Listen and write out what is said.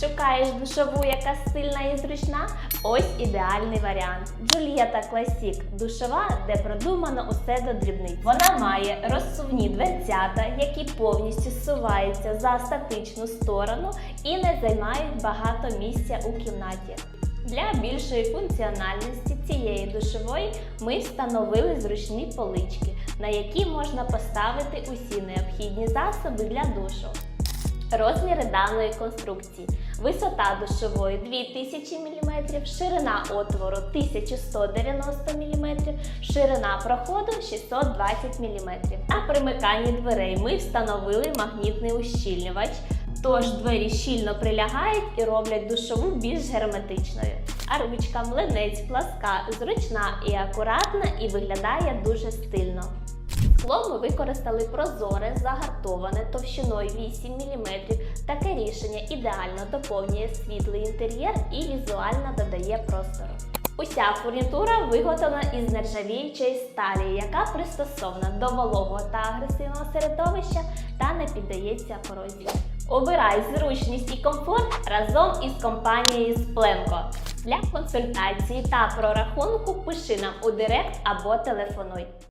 Шукаєш душову, яка стильна і зручна? Ось ідеальний варіант. Джульєта Класік душова, де продумано усе до дрібниць. Вона має розсувні дверцята, які повністю зсуваються за статичну сторону і не займають багато місця у кімнаті. Для більшої функціональності цієї душової ми встановили зручні полички, на які можна поставити усі необхідні засоби для душу. Розміри даної конструкції. Висота душової 2000 мм, ширина отвору 1190 мм, ширина проходу 620 мм. На примиканні дверей ми встановили магнітний ущільнювач, тож двері щільно прилягають і роблять душову більш герметичною. А ручка млинець пласка, зручна і акуратна і виглядає дуже стильно. Скло ми використали прозоре, загартоване товщиною 8 мм. Таке рішення ідеально доповнює світлий інтер'єр і візуально додає простору. Уся фурнітура виготовлена із нержавіючої сталі, яка пристосована до вологого та агресивного середовища та не піддається корозії. Обирай зручність і комфорт разом із компанією Спленко. Для консультації та прорахунку пиши нам у директ або телефонуй.